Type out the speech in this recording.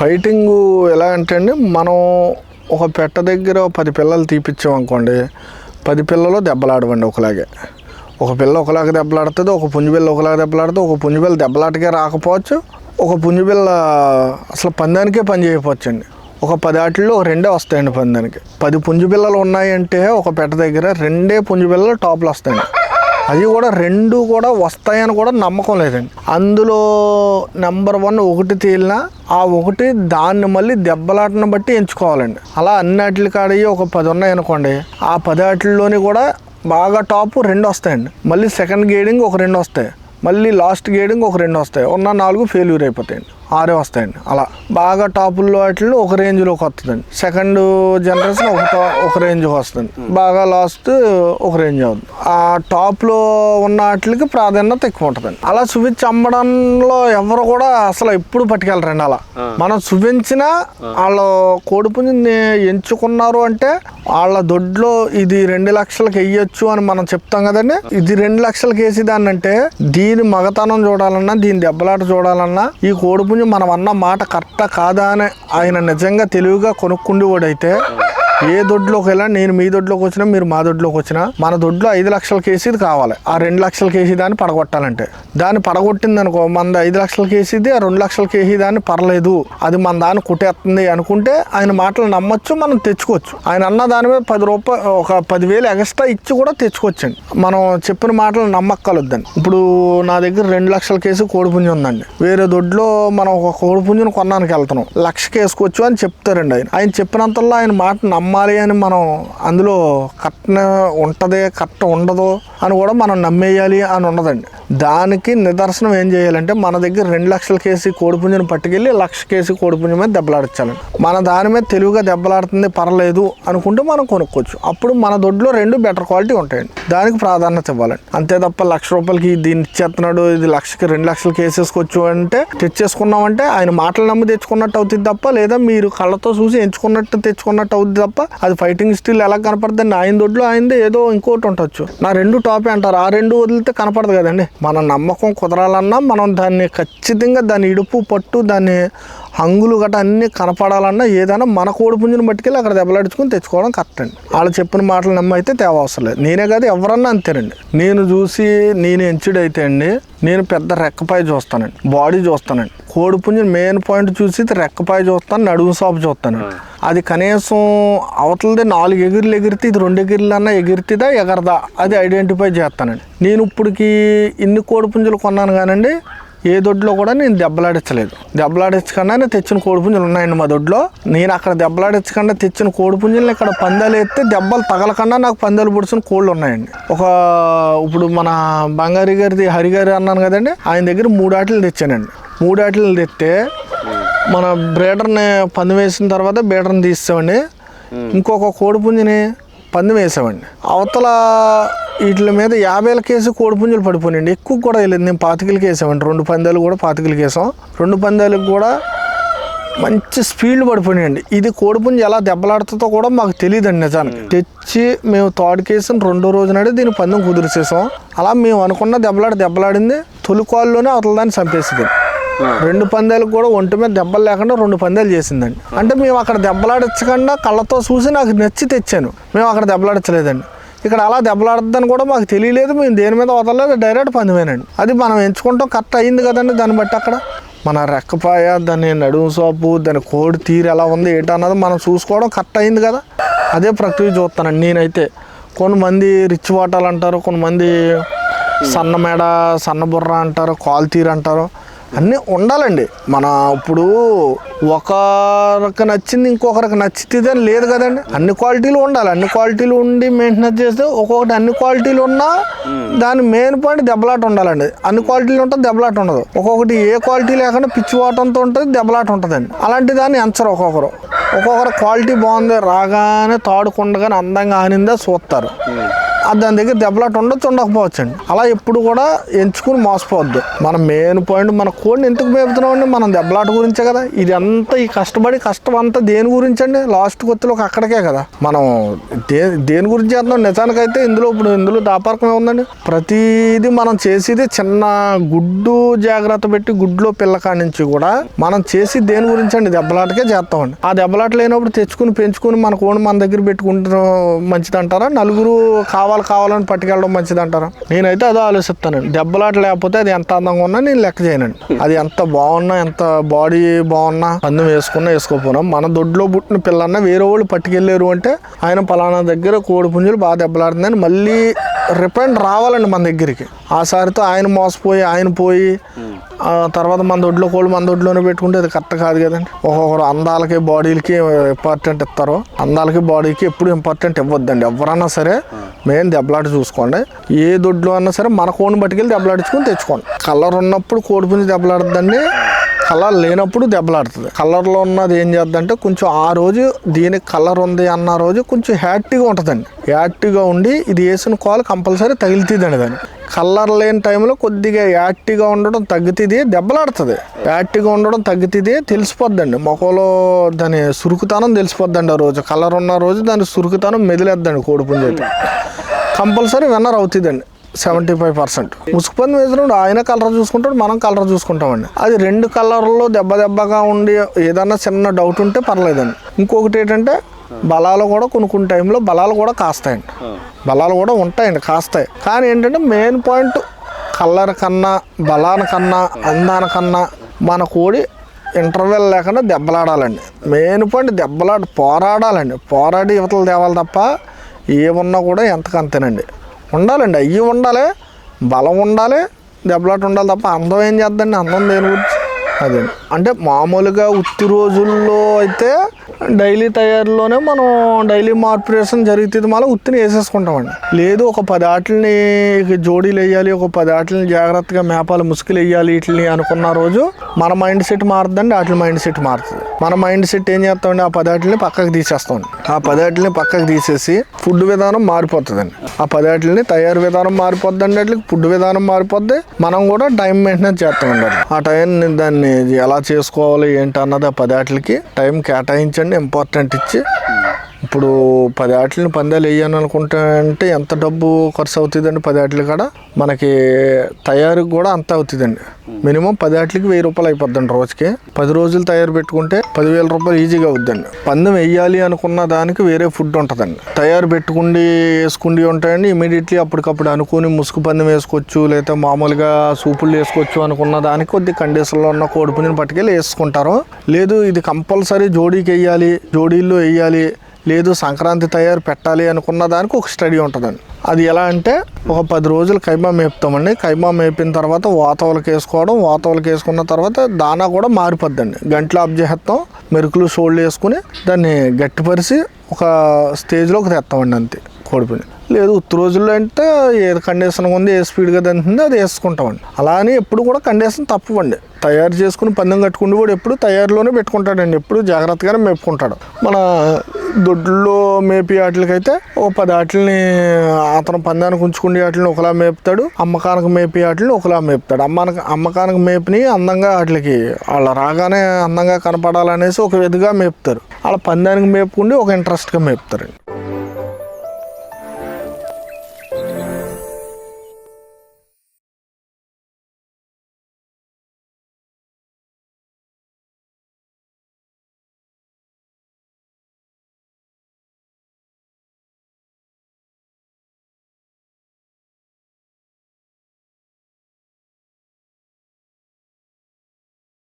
Fighting ఎలా అంటే అండి మనం ఒక పెట్ట దగ్గర పది పిల్లలు తీపిచ్చాం అనుకోండి పది పిల్లలు దెబ్బలాడవండి ఒకలాగే. ఒక పిల్ల ఒకలాగా దెబ్బలాడుతుంది ఒక పుంజు పిల్ల ఒకలాగా దెబ్బలాడుతుంది ఒక పుంజు పిల్ల దెబ్బలాటకే రాకపోవచ్చు ఒక పుంజు పిల్ల అసలు పందానికే పని చేయకపోవచ్చండి. ఒక పది ఆటల్లో రెండే వస్తాయండి పందానికి. పది పుంజు పిల్లలు ఉన్నాయంటే ఒక పెట్ట దగ్గర రెండే పుంజు పిల్లలు టాప్లు వస్తాయండి. అవి కూడా రెండు కూడా వస్తాయని కూడా నమ్మకం లేదండి. అందులో నెంబర్ వన్ ఒకటి తేలినా ఆ ఒకటి దాన్ని మళ్ళీ దెబ్బలాటను బట్టి ఎంచుకోవాలండి. అలా అన్నిటికి కాడయ్యి ఒక పది ఉన్నాయనుకోండి ఆ పది ఆటల్లోని కూడా బాగా టాప్ రెండు వస్తాయండి. మళ్ళీ సెకండ్ గేడింగ్ ఒక రెండు వస్తాయి. మళ్ళీ లాస్ట్ గేడింగ్ ఒక రెండు వస్తాయి. ఉన్న నాలుగు ఫెయిల్యూర్ అయిపోతాయండి. ఆరే వస్తాయండి. అలా. బాగా టాపుల్లో వాటిల్లో ఒక రేంజ్లోకి వస్తుందండి సెకండ్ జనరేషన్ ఒక ఒక రేంజ్కి వస్తుంది బాగా లాస్ట్ ఒక రేంజ్ అవుతుంది ఆ టాప్లో ఉన్న వాటికి ప్రాధాన్యత ఎక్కువ ఉంటుందండి. అలా చూపించి అమ్మడంలో ఎవరు కూడా అసలు ఎప్పుడు పట్టుకెళ్ళరండి అలా. మనం చూపించిన వాళ్ళు కోడిపుంజిని ఎంచుకున్నారు అంటే వాళ్ళ దొడ్లో ఇది రెండు లక్షలకి వెయ్యొచ్చు అని మనం చెప్తాం కదండి. ఇది రెండు లక్షలకి వేసి దాన్ని అంటే దీని మగతనం చూడాలన్నా దీని దెబ్బలాట చూడాలన్నా ఈ కోడిపుంజి మనం అన్న మాట కరెక్టా కాదా అని ఆయన నిజంగా తెలివిగా కొనుక్కుండేవాడైతే ఏ దొడ్లోకి వెళ్ళా నేను మీ దొడ్లోకి వచ్చినా మీరు మా దొడ్లోకి వచ్చినా మన దొడ్లో ఐదు లక్షల కేసీది కావాలి. ఆ రెండు లక్షల కేసీ దాన్ని పడగొట్టాలంటే. దాన్ని పడగొట్టింది అనుకో మన ఐదు లక్షల కేసీది ఆ రెండు లక్షల కేసీ దాన్ని పర్లేదు. అది మన దాన్ని కుట్టేస్తుంది అనుకుంటే ఆయన మాటలు నమ్మొచ్చు మనం తెచ్చుకోవచ్చు. ఆయన అన్న దాని మీద పది రూపాయలు ఒక పదివేలు ఎక్స్ట్రా ఇచ్చి కూడా తెచ్చుకోవచ్చండి. మనం చెప్పిన మాటలు నమ్మక్కలొద్దండి ఇప్పుడు నా దగ్గర రెండు లక్షల కేసు కోడిపుంజు ఉందండి. వేరే దొడ్లో మనం ఒక కోడిపుంజును కొన్నానికి వెళ్తున్నాం. లక్ష వేసుకోవచ్చు అని చెప్తారండి ఆయన. ఆయన చెప్పినంతలో ఆయన మాట నమ్మాలి అని మనం అందులో కట్న ఉంటుంది కట్ట ఉండదు అని కూడా మనం నమ్మేయాలి అని ఉండదండి దానికి నిదర్శనం ఏం చేయాలంటే మన దగ్గర రెండు లక్షల కేసీ కోడిపుంజుని పట్టుకెళ్ళి లక్ష కేసీ కోడిపుంజు మీద దెబ్బలాడించాలండి మన దాని మీద తెలివిగా దెబ్బలాడుతుంది పర్లేదు అనుకుంటే మనం కొనుక్కోవచ్చు. అప్పుడు మన దొడ్లో రెండు బెటర్ క్వాలిటీ ఉంటాయండి. దానికి ప్రాధాన్యత ఇవ్వాలండి. అంతే తప్ప లక్ష రూపాయలకి దీన్ని ఇచ్చేస్తున్నాడు ఇది లక్షకి రెండు లక్షల కేసేసుకోవచ్చు అంటే తెచ్చేసుకున్నామంటే ఆయన మాటలు నమ్మి తెచ్చుకున్నట్టు అవుతుంది తప్ప లేదా మీరు కళ్ళతో చూసి ఎంచుకున్నట్టు తెచ్చుకున్నట్టు అవుతుంది తప్ప అది ఫైటింగ్ స్టిల్ ఎలా కనపడుతుంది? ఆయన దొడ్లో ఆయనది ఏదో ఇంకోటి ఉండొచ్చు. నా రెండు టాపే అంటారు. ఆ రెండు వదిలితే కనపడదు కదండి. మన నమ్మకం కుదరాలన్నా మనం దాన్ని ఖచ్చితంగా దాని ఇడుపు పట్టు దాన్ని హంగులు గట్ట అన్నీ కనపడాలన్నా ఏదైనా మన కోడి పుంజుని పట్టుకెళ్ళి అక్కడ దెబ్బలాడించుకుని తెచ్చుకోవడం కరెక్ట్ అండి వాళ్ళు చెప్పిన మాటలు నమ్మైతే తేవ అవసరం లేదు. నేనే కాదు ఎవరన్నా అంతేనండి. నేను చూసి నేను ఎంచుడైతే అండి నేను పెద్ద రెక్కపాయ చూస్తానండి. బాడీ చూస్తానండి. కోడి పుంజుని మెయిన్ పాయింట్ చూసి రెక్కపాయ చూస్తాను నడుము సాపు చూస్తాను అది కనీసం అవతలది నాలుగు ఎగిరిలు ఎగిరితే ఇది రెండు ఎగిరిలు అన్నా ఎగిరితేదా ఎగరదా? అది ఐడెంటిఫై చేస్తానండి. నేను ఇప్పటికి ఇన్ని కోడి పుంజులు కొన్నాను కానండి ఏ దొడ్లో కూడా నేను దెబ్బలాడించలేదు. దెబ్బలాడించకుండా తెచ్చిన కోడిపుంజులు ఉన్నాయండి మా దొడ్లో. నేను అక్కడ దెబ్బలాడించకుండా తెచ్చిన కోడిపుంజులు ఇక్కడ పందాలు ఎత్తే దెబ్బలు తగలకుండా నాకు పందాలు పొడిచిన కోళ్ళు ఉన్నాయండి. ఒక ఇప్పుడు మన బంగారి గారిది హరి గారి అన్నాను కదండి ఆయన దగ్గర మూడు ఆటలు తెచ్చానండి. మూడు ఆటలు తెస్తే మన బ్రేడర్ని పందెం వేసిన తర్వాత బ్రేడర్ని తీసామండి ఇంకొక కోడిపుంజిని పందెం వేసామండి. అవతల వీటి మీద యాభైల కేసు కోడిపుంజులు పడిపోయినండి ఎక్కువ కూడా వెళ్ళింది. మేము పాతికలకి వేసామండి. రెండు పందాలు కూడా పాతికలకి వేసాం. రెండు పందాలకు కూడా మంచి స్పీడ్ పడిపోయినాయండి. ఇది కోడిపుంజు ఎలా దెబ్బలాడుతుందో కూడా మాకు తెలియదండి నిజానికి. తెచ్చి మేము తోడుకేసిన రెండో రోజు నాడే దీని పందెం కుదిరిసేసాం. అలా మేము అనుకున్న దెబ్బలాడి దెబ్బలాడింది. తొలి కాల్లోనే అవతల దాన్ని చంపేసింది. రెండు పందాలు కూడా ఒంటి మీద దెబ్బలు లేకుండా రెండు పందాలు చేసిందండి. అంటే మేము అక్కడ దెబ్బలాడించకుండా కళ్ళతో చూసి నాకు నచ్చి తెచ్చాను. మేము అక్కడ దెబ్బలాడించలేదండి. ఇక్కడ అలా దెబ్బలాడద్దని కూడా మాకు తెలియలేదు. మేము దేని మీద వదలలేదు. డైరెక్ట్ పందమేనండి. అది మనం ఎంచుకుంటాం. కరెక్ట్ అయింది కదండి దాన్ని బట్టి అక్కడ. మన రెక్కపాయ దాని నడుము సోపు దాని కోడి తీరు ఎలా ఉంది ఏంటన్నది మనం చూసుకోవడం కరెక్ట్ అయింది కదా. అదే ప్రక్రియ చూస్తానండి నేనైతే. కొంతమంది రిచ్ వాటాలు అంటారు కొంతమంది సన్న మెడ సన్న బుర్ర అంటారు కాలు తీరు అంటారు. అన్నీ ఉండాలండి. మన ఇప్పుడు ఒకరికి నచ్చింది ఇంకొకరికి నచ్చితే లేదు కదండి. అన్ని క్వాలిటీలు ఉండాలి. అన్ని క్వాలిటీలు ఉండి మెయింటెనెన్స్ చేస్తే ఒక్కొక్కటి అన్ని క్వాలిటీలు ఉన్నా దాని మెయిన్ పాయింట్ దెబ్బలాట ఉండాలండి. అన్ని క్వాలిటీలు ఉంటుంది దెబ్బలాట ఉండదు. ఒక్కొక్కటి ఏ క్వాలిటీ లేకుండా పిచ్చి వాటంతో ఉంటుంది దెబ్బలాట ఉంటుందండి. అలాంటి దాన్ని ఎంచరు ఒక్కొక్కరు. ఒక్కొక్కరు క్వాలిటీ బాగుంది రాగానే తాడుకుండగానే అందంగా ఆనిందా చూస్తారు. దాని దగ్గర దెబ్బలాట ఉండొచ్చు ఉండకపోవచ్చు అండి అలా ఎప్పుడు కూడా ఎంచుకుని మోసపోవద్దు. మన మెయిన్ పాయింట్ మన కోడిని ఎందుకు మేపుతున్నామండి? మనం దెబ్బలాట గురించే కదా. ఇది అంతా ఈ కష్టపడి కష్టం అంతా దేని గురించి అండి లాస్ట్ కొత్తలోకి అక్కడికే కదా. మనం దే దేని గురించి చేస్తున్నాం? నిజానికైతే ఇందులో ఇప్పుడు ఇందులో దాపార్కం ఏముందండి? ప్రతిదీ మనం చేసేది చిన్న గుడ్డు జాగ్రత్త పెట్టి గుడ్లో పిల్లకాడి నుంచి కూడా మనం చేసి దేని గురించి అండి దెబ్బలాటకే చేస్తామండి. ఆ దెబ్బలాట లేనప్పుడు తెచ్చుకుని పెంచుకుని మన కోడి మన దగ్గర పెట్టుకుంటాం మంచిదంటారా? నలుగురు కావాలి కావాలని పట్టుకెళ్ళడం మంచిది అంటారా నేనైతే అదే ఆలోచిస్తానండి. దెబ్బలాట లేకపోతే అది ఎంత అందంగా ఉన్నా నేను లెక్క చేయనండి. అది ఎంత బాగున్నా ఎంత బాడీ బాగున్నా అందం వేసుకున్నా వేసుకోపోనా మన దొడ్లో పుట్టిన పిల్లన్న వేరే వాళ్ళు పట్టుకెళ్ళారు అంటే ఆయన పలానా దగ్గర కోడి పుంజులు బాగా దెబ్బలాడుతుందని మళ్ళీ రిపెంట్ రావాలండి మన దగ్గరికి. ఆ సారితో ఆయన మోసపోయి ఆయన పోయి తర్వాత మన దొడ్లో కోళ్ళు మన దొడ్లోనే పెట్టుకుంటే అది కరెక్ట్ కాదు కదండి. ఒక్కొక్కరు అందాలకి బాడీలకి ఇంపార్టెంట్ ఇస్తారు. అందాలకి బాడీకి ఎప్పుడు ఇంపార్టెంట్ ఇవ్వద్దండి. ఎవరన్నా సరే మెయిన్ దెబ్బలాట చూసుకోండి. ఏ దొడ్లో అన్నా సరే మన కోడిని పట్టుకెళ్ళి దెబ్బలాడించుకొని తెచ్చుకోండి. కలర్ ఉన్నప్పుడు కోడి పుంజు దెబ్బలాడద్దండి. కలర్ లేనప్పుడు దెబ్బలాడుతుంది. కలర్లో ఉన్నది ఏం చేద్దంటే కొంచెం ఆ రోజు దీనికి కలర్ ఉంది అన్న రోజు కొంచెం హ్యాట్గా ఉంటుందండి. యాక్టివ్గా ఉండి ఇది వేసిన కాల్ కంపల్సరీ తగిలితుందండి దాన్ని. కలర్ లేని టైంలో కొద్దిగా యాక్టివ్గా ఉండడం తగ్గుతుంది దెబ్బలాడుతుంది. యాక్టివ్గా ఉండడం తగ్గుతుంది తెలిసిపోద్దండి. మొక్కలో దాని సురుకుతనం తెలిసిపోద్దండి ఆ రోజు. కలర్ ఉన్న రోజు దాని సురుకుతనం మెదిలేద్దండి కోడిపుంజ కంపల్సరీ విన్నర్ అవుతుందండి. Seventy five percent. ముసుగుపంది వేసినప్పుడు ఆయన కలర్ చూసుకుంటాడు మనం కలర్ చూసుకుంటామండి. అది రెండు కలర్లో దెబ్బ దెబ్బగా ఉండి ఏదన్నా చిన్న డౌట్ ఉంటే పర్లేదండి. ఇంకొకటి ఏంటంటే బలాలు కూడా కొన్ని కొన్ని టైంలో బలాలు కూడా కాస్తాయండి. బలాలు కూడా ఉంటాయండి కాస్తాయి. కానీ ఏంటంటే మెయిన్ పాయింట్ కలర్ కన్నా బలాన కన్నా అందాన కన్నా మన కోడి ఇంటర్వెల్ లేకుండా దెబ్బలాడాలండి. Main point దెబ్బలాడ పోరాడాలండి. పోరాడి యువతలు తేవాలి తప్ప ఏమున్నా కూడా ఎంతకంతేనండి. ఉండాలండి. అయ్యి ఉండాలి బలం ఉండాలి దెబ్బలాట ఉండాలి తప్ప అందం ఏం చేద్దండి? అందం దేని గురించి? అదే. అంటే మామూలుగా ఉత్తి రోజుల్లో అయితే డైలీ తయారీలోనే మనం డైలీ మార్పురేషన్ జరుగుతుంది. మళ్ళీ ఉత్తిని వేసేసుకుంటామండి. లేదు ఒక పది ఆటలని జోడీలు వేయాలి ఒక పది ఆటలని జాగ్రత్తగా మేపాలి ముసుగులు వేయాలి వీటిని అనుకున్న రోజు మన మైండ్ సెట్ మారుతుందండి వాటి మైండ్ సెట్ మారుతుంది. మన మైండ్ సెట్ ఏం చేస్తామండి? ఆ పదాటిని పక్కకు తీసేస్తామండి. ఆ పదాటిని పక్కకు తీసేసి ఫుడ్ విధానం మారిపోతుందండి. ఆ పదాటిని తయారు విధానం మారిపోద్దండి వాటికి ఫుడ్ విధానం మారిపోద్ది. మనం కూడా టైం మెయింటెనెన్స్ చేస్తామండి ఆ టైం దాన్ని ఎలా చేసుకోవాలి ఏంటి అన్నది ఆ పదాటికి టైం కేటాయించండి ఇంపార్టెంట్ ఇచ్చి. ఇప్పుడు పది ఆటలని పందాలు వేయాలని అనుకుంటా అంటే ఎంత డబ్బు ఖర్చు అవుతుందండి పది ఆటలు కాడ? మనకి తయారీకి కూడా అంత అవుతుందండి. మినిమం పది ఆటలకి వెయ్యి రూపాయలు అయిపోద్దండి రోజుకి. పది రోజులు తయారు పెట్టుకుంటే పదివేల రూపాయలు ఈజీగా అవుద్దండి. పందెం వేయాలి అనుకున్న దానికి వేరే ఫుడ్ ఉంటుందండి. తయారు పెట్టుకుండి వేసుకుండి ఉంటాయండి. ఇమీడియట్లీ అప్పటికప్పుడు అనుకుని ముసుగు పందెం వేసుకోవచ్చు లేదా మామూలుగా సూపులు వేసుకోవచ్చు అనుకున్న దానికి కొద్ది కండిషన్లో ఉన్న కోడిపుని పట్టుకెళ్ళి వేసుకుంటారు. లేదు ఇది కంపల్సరీ జోడీకి వేయాలి జోడీల్లో వేయాలి లేదు సంక్రాంతి తయారు పెట్టాలి అనుకున్న దానికి ఒక స్టడీ ఉంటుందండి. అది ఎలా అంటే ఒక పది రోజులు కైమా మేపుతామండి. కైమా మేపిన తర్వాత వాతవలకు వేసుకోవడం వాతవలకు వేసుకున్న తర్వాత దానా కూడా మారిపోద్దండి. గంటలు ఆఫ్ చేస్తాం మెరుకులు సోళ్ళు వేసుకుని దాన్ని గట్టిపరిచి ఒక స్టేజ్లోకి తెస్తామండి అంతే కోడిపిని. లేదు ఉత్తి రోజుల్లో అంటే ఏది కండిషన్ ఉంది ఏ స్పీడ్గా దంతుంది అది వేసుకుంటామండి. అలా అని ఎప్పుడు కూడా కండిషన్ తప్పవండి. తయారు చేసుకుని పందెం కట్టుకుంటూ కూడా ఎప్పుడు తయారులోనే పెట్టుకుంటాడండి. ఎప్పుడు జాగ్రత్తగానే మేపుకుంటాడు. మన దొడ్లో మేపి వాటికైతే ఒక పది ఆటలని అతను పందానికి ఉంచుకునే వాటిని ఒకలా మేపుతాడు అమ్మకానికి మేపి వాటిని ఒకలా మేపుతాడు. అమ్మానికి అమ్మకానికి మేపిని అందంగా వాటికి వాళ్ళ రాగానే అందంగా కనపడాలనేసి ఒక విధంగా మేపుతారు. వాళ్ళ పందానికి మేపుకుండి ఒక ఇంట్రెస్ట్గా మేపుతారండి